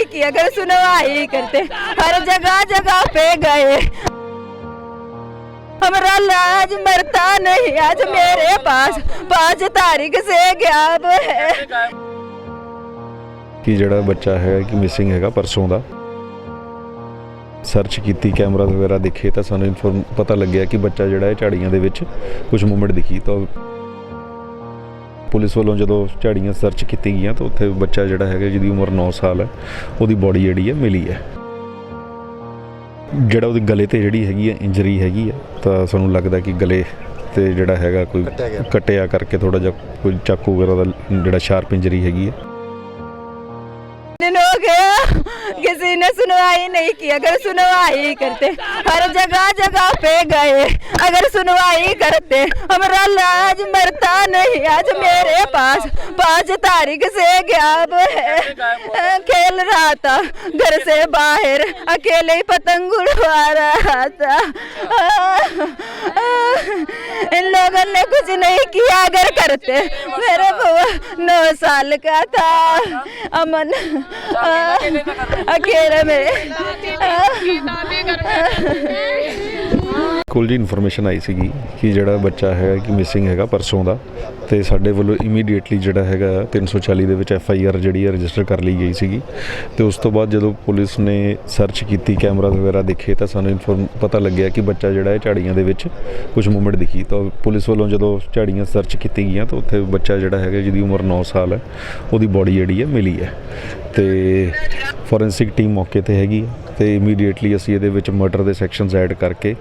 नहीं की अगर सुनवाई करते हर जगह जगह पे गए हमारा लाज मरता नहीं आज मेरे पास पाँच तारीख से ज्ञाप है ਕਿ ਜਿਹੜਾ ਬੱਚਾ ਹੈ ਕਿ ਮਿਸਿੰਗ ਹੈਗਾ ਪਰਸੋਂ ਦਾ ਸਰਚ ਕੀਤੀ ਕੈਮਰਾ ਵਗੈਰਾ ਦੇਖੇ ਤਾਂ ਸਾਨੂੰ ਇਨਫੋਰਮ ਪਤਾ ਲੱਗਿਆ ਕਿ ਬੱਚਾ ਜਿਹੜਾ ਹੈ ਝਾੜੀਆਂ ਦੇ ਵਿੱਚ ਕੁਝ ਮੂਵਮੈਂਟ ਦਿਖੀ ਤਾਂ ਪੁਲਿਸ ਵੱਲੋਂ ਜਦੋਂ ਝਾੜੀਆਂ ਸਰਚ ਕੀਤੀ ਗਈਆਂ ਤਾਂ ਉੱਥੇ ਬੱਚਾ ਜਿਹੜਾ ਹੈਗਾ ਜਿਹਦੀ ਉਮਰ 9 ਸਾਲ ਹੈ ਉਹਦੀ ਬੋਡੀ ਜਿਹੜੀ ਹੈ ਮਿਲੀ ਹੈ। ਜਿਹੜਾ ਉਹਦੇ ਗਲੇ ਤੇ ਜਿਹੜੀ ਹੈਗੀ ਹੈ ਇੰਜਰੀ ਹੈਗੀ ਹੈ ਤਾਂ ਸਾਨੂੰ ਲੱਗਦਾ ਕਿ ਗਲੇ ਤੇ ਜਿਹੜਾ ਹੈਗਾ ਕੋਈ ਕੱਟਿਆ ਕਰਕੇ ਥੋੜਾ ਜਿਹਾ ਕੋਈ ਚਾਕੂ ਵਗੈਰਾ ਦਾ ਜਿਹੜਾ ਸ਼ਾਰਪ ਇੰਜਰੀ ਹੈਗੀ ਹੈ। गया। किसी ने सुनवाई नहीं की। अगर सुनवाई करते, हर जगह जगह पे गए। अगर सुनवाई करते, हमारा लाज मरता नहीं। आज मेरे पास पाँच तारीख से ज्ञाप है। खेल रहा था, घर से बाहर। अकेले ही पतंग उड़वा रहा था। इन लोगों ने कुछ नहीं किया अगर करते। मेरे बुआ नौ साल का था। अमन अकेले में। ਕੋਲ ਜੀ ਇਨਫੋਰਮੇਸ਼ਨ ਆਈ ਸੀਗੀ ਕਿ ਜਿਹੜਾ ਬੱਚਾ ਹੈਗਾ, ਕਿ ਮਿਸਿੰਗ ਹੈਗਾ ਪਰਸੋਂ ਦਾ ਤੇ ਸਾਡੇ ਵੱਲੋਂ ਇਮੀਡੀਏਟਲੀ ਜਿਹੜਾ ਹੈਗਾ 340 ਦੇ ਵਿੱਚ ਐਫ ਆਈ ਆਰ ਜਿਹੜੀ ਹੈ ਰਜਿਸਟਰ ਕਰ ਲਈ ਗਈ ਸੀਗੀ ਤੇ ਉਸ ਤੋਂ ਬਾਅਦ ਜਦੋਂ ਪੁਲਿਸ ਨੇ ਸਰਚ ਕੀਤੀ ਕੈਮਰਾ ਵਗੈਰਾ ਦੇਖੇ ਤਾਂ ਸਾਨੂੰ ਇਨਫੋਰਮ ਪਤਾ ਲੱਗਿਆ ਕਿ ਬੱਚਾ ਜਿਹੜਾ ਹੈ ਝਾੜੀਆਂ ਦੇ ਵਿੱਚ ਕੁਝ ਮੂਵਮੈਂਟ ਦਿਖੀ। ਤਾਂ ਪੁਲਿਸ ਵੱਲੋਂ ਜਦੋਂ ਝਾੜੀਆਂ ਸਰਚ ਕੀਤੀ ਗਈਆਂ ਤਾਂ ਉੱਥੇ ਬੱਚਾ ਜਿਹੜਾ ਹੈਗਾ ਜਿਹਦੀ ਉਮਰ 9 ਸਾਲ ਹੈ, ਉਹਦੀ ਬੋਡੀ ਜਿਹੜੀ ਹੈ ਮਿਲੀ ਹੈ। ਤੇ ਫੋਰੈਂਸਿਕ ਟੀਮ ਮੌਕੇ ਤੇ ਹੈਗੀ ਹੈ ਤੇ ਇਮੀਡੀਏਟਲੀ ਅਸੀਂ ਇਹਦੇ ਵਿੱਚ ਮਰਡਰ ਦੇ ਸੈਕਸ਼ਨਸ ਐਡ ਕਰਕੇ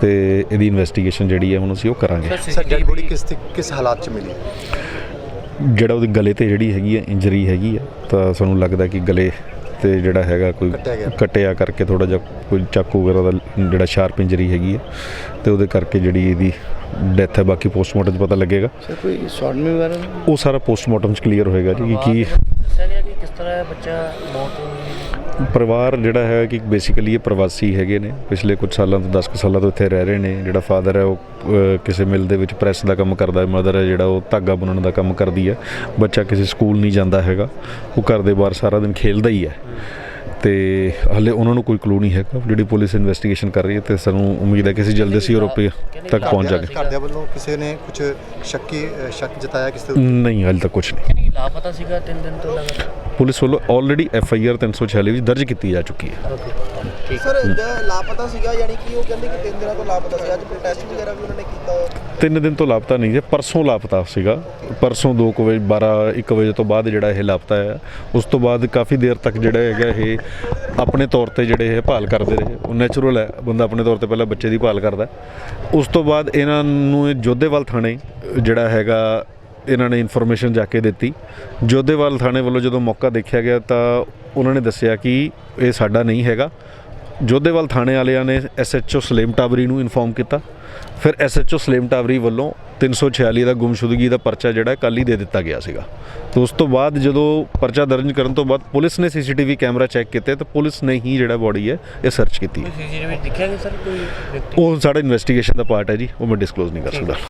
ਤੇ ਇਹਦੀ ਇਨਵੈਸਟੀਗੇਸ਼ਨ ਜਿਹੜੀ ਹੈ ਹੁਣ ਅਸੀਂ ਉਹ ਕਰਾਂਗੇ। ਸਰ ਡੈਡ ਬੋਡੀ ਕਿਸ ਤੇ- ਕਿਸ ਹਾਲਾਤ ਚ ਮਿਲੀ? ਜਿਹੜਾ ਉਹਦੇ ਗਲੇ ਤੇ ਜਿਹੜੀ ਹੈਗੀ ਹੈ ਇੰਜਰੀ ਹੈਗੀ ਹੈ ਤਾਂ ਸਾਨੂੰ ਲੱਗਦਾ ਕਿ ਗਲੇ ਤੇ ਜਿਹੜਾ ਹੈਗਾ ਕੋਈ ਕੱਟਿਆ ਕਰਕੇ ਥੋੜਾ ਜਿਹਾ ਕੋਈ ਚਾਕੂ ਵਗੈਰਾ ਦਾ ਜਿਹੜਾ ਸ਼ਾਰਪ ਇੰਜਰੀ ਹੈਗੀ ਹੈ ਤੇ ਉਹਦੇ ਕਰਕੇ ਜਿਹੜੀ ਇਹਦੀ ਡੈਥ ਹੈ ਬਾਕੀ ਪੋਸਟਮਾਰਟਮ 'ਚ ਪਤਾ ਲੱਗੇਗਾ। ਸਰ ਕੋਈ ਸ਼ਾਰਟਮੀ ਵਗੈਰਾ? ਨਹੀਂ? ਉਹ ਸਾਰਾ ਪੋਸਟਮਾਰਟਮ 'ਚ ਕਲੀਅਰ ਹੋਏਗਾ ਜੀ ਕਿ ਕੀ ਦੱਸਿਆ ਗਿਆ ਕਿ ਕਿਸ ਤਰ੍ਹਾਂ ਬੱਚਾ ਮੌਤ ਹੋਈ ਪਰਿਵਾਰ ਜਿਹੜਾ ਹੈ ਕਿ ਬੇਸਿਕਲੀ ਇਹ ਪ੍ਰਵਾਸੀ ਹੈਗੇ ਨੇ। ਪਿਛਲੇ ਕੁਝ ਸਾਲਾਂ ਤੋਂ 10 ਕੁ ਸਾਲਾਂ ਤੋਂ ਇੱਥੇ ਰਹਿ ਰਹੇ ਨੇ। ਜਿਹੜਾ ਫਾਦਰ ਹੈ ਉਹ ਕਿਸੇ ਮਿਲ ਦੇ ਵਿੱਚ ਪ੍ਰੈਸ ਦਾ ਕੰਮ ਕਰਦਾ ਹੈ। ਮਦਰ ਹੈ ਜਿਹੜਾ ਉਹ ਧਾਗਾ ਬੁਣਨ ਦਾ ਕੰਮ ਕਰਦੀ ਹੈ। ਬੱਚਾ ਕਿਸੇ ਸਕੂਲ ਨਹੀਂ ਜਾਂਦਾ ਹੈਗਾ। ਉਹ ਘਰ ਦੇ ਬਾਹਰ ਸਾਰਾ ਦਿਨ ਖੇਲਦਾ ਹੀ ਹੈ। ਤੇ ਹਲੇ ਉਹਨਾਂ ਨੂੰ ਕੋਈ ਕਲੂ ਨਹੀਂ ਹੈਗਾ। ਜਿਹੜੀ ਪੁਲਿਸ ਇਨਵੈਸਟੀਗੇਸ਼ਨ ਕਰ ਰਹੀ ਹੈ ਤੇ ਸਾਨੂੰ ਉਮੀਦ ਹੈ ਕਿ ਅਸੀਂ ਜਲਦੀ ਅਸੀਂ ਯੂਰੋਪੀ ਤੱਕ ਪਹੁੰਚ ਜਾਗੇ ਘਰਦਿਆਂ ਵੱਲੋਂ ਕਿਸੇ ਨੇ ਕੁਝ ਸ਼ੱਕੀ ਅ, ਸ਼ੱਕ ਜਤਾਇਆ ਕਿਸੇ ਦੇ ਨਹੀਂ ਹਾਲੇ ਤੱਕ ਕੁਝ ਨਹੀਂ। ਨਹੀਂ ਲਾਪਤਾ ਸੀਗਾ ਤਿੰਨ ਦਿਨ ਤੋਂ ਲਗਾਤਾਰ? ਪੁਲਿਸ ਵੱਲੋਂ ਆਲਰੇਡੀ ਐਫ ਆਈ ਆਰ 346 ਵਿੱਚ ਦਰਜ ਕੀਤੀ ਜਾ ਚੁੱਕੀ ਹੈ। ਸਰ ਜ- ਲਾਪਤਾ ਸੀਗਾ ਯਾਨੀ ਕਿ ਉਹ ਕਹਿੰਦੇ ਕਿ ਤਿੰਨ ਦਿਨਾਂ ਤੋਂ ਲਾਪਤਾ ਸੀ ਅੱਜ ਪ੍ਰੋਟੈਸਟ ਵਗੈਰਾ ਵੀ ਉਹਨਾਂ ਨੇ ਕੀਤਾ ਤਿੰਨ ਦਿਨ ਤੋਂ ਲਾਪਤਾ ਨਹੀਂ ਸੀ ਪਰਸੋਂ ਲਾਪਤਾ ਸੀਗਾ। ਪਰਸੋਂ 2 ਵਜੇ 12 1 ਵਜੇ ਤੋਂ ਬਾਅਦ ਜਿਹੜਾ ਇਹ ਲਾਪਤਾ ਹੈ। ਉਸ ਤੋਂ ਬਾਅਦ ਕਾਫੀ ਦੇਰ ਤੱਕ ਜਿਹੜਾ ਹੈਗਾ ਇਹ ਆਪਣੇ ਤੌਰ ਤੇ ਜਿਹੜੇ ਇਹ ਭਾਲ ਕਰਦੇ ਰਹੇ। ਉਹ ਨੈਚੁਰਲ ਹੈ ਬੰਦਾ ਆਪਣੇ ਤੌਰ ਤੇ ਪਹਿਲਾਂ ਬੱਚੇ ਦੀ ਭਾਲ ਕਰਦਾ। ਉਸ ਤੋਂ ਬਾਅਦ ਇਹਨਾਂ ਨੂੰ ਇਹ ਜੋਧੇਵਾਲ ਥਾਣੇ ਜਿਹੜਾ ਹੈਗਾ ਇਹਨਾਂ ਨੇ ਇਨਫੋਰਮੇਸ਼ਨ ਜਾ ਕੇ ਦਿੱਤੀ। ਜੋਧੇਵਾਲ ਥਾਣੇ ਵੱਲੋਂ ਜਦੋਂ ਮੌਕਾ ਦੇਖਿਆ ਗਿਆ ਤਾਂ ਉਹਨਾਂ ਨੇ ਦੱਸਿਆ ਕਿ ਇਹ ਸਾਡਾ ਨਹੀਂ ਹੈਗਾ। ਜੋਧੇਵਾਲ ਥਾਣੇ ਵਾਲਿਆਂ ਨੇ ਐਸਐਚਓ ਸਲੇਮ ਟਾਵਰੀ ਨੂੰ ਇਨਫੋਰਮ ਕੀਤਾ। ਫਿਰ ਐਸਐਚਓ ਸਲੇਮ ਟਾਵਰੀ ਵੱਲੋਂ 346 ਦਾ ਗੁੰਮਸ਼ੁਦਗੀ ਦਾ ਪਰਚਾ ਜਿਹੜਾ ਕੱਲ ਹੀ ਦੇ ਦਿੱਤਾ ਗਿਆ ਸੀਗਾ। ਤੇ ਉਸ ਤੋਂ ਬਾਅਦ ਜਦੋਂ ਪਰਚਾ ਦਰਜ ਕਰਨ ਤੋਂ ਬਾਅਦ ਪੁਲਿਸ ਨੇ ਸੀਸੀਟੀਵੀ ਕੈਮਰਾ ਚੈੱਕ ਕੀਤੇ ਤਾਂ ਪੁਲਿਸ ਨੇ ਹੀ ਜਿਹੜਾ ਬੋਡੀ ਹੈ ਇਹ ਸਰਚ ਕੀਤੀ ਹੈ। ਸੀਸੀਟੀਵੀ ਦਿਖਿਆ ਗਿਆ ਸਰ ਕੋਈ ਵਿਅਕਤੀ ਉਹ ਸਾਡਾ ਇਨਵੈਸਟੀਗੇਸ਼ਨ ਦਾ ਪਾਰਟ ਹੈ ਜੀ ਉਹ ਮੈਂ ਡਿਸਕਲੋਜ਼ ਨਹੀਂ ਕਰ ਸਕਦਾ।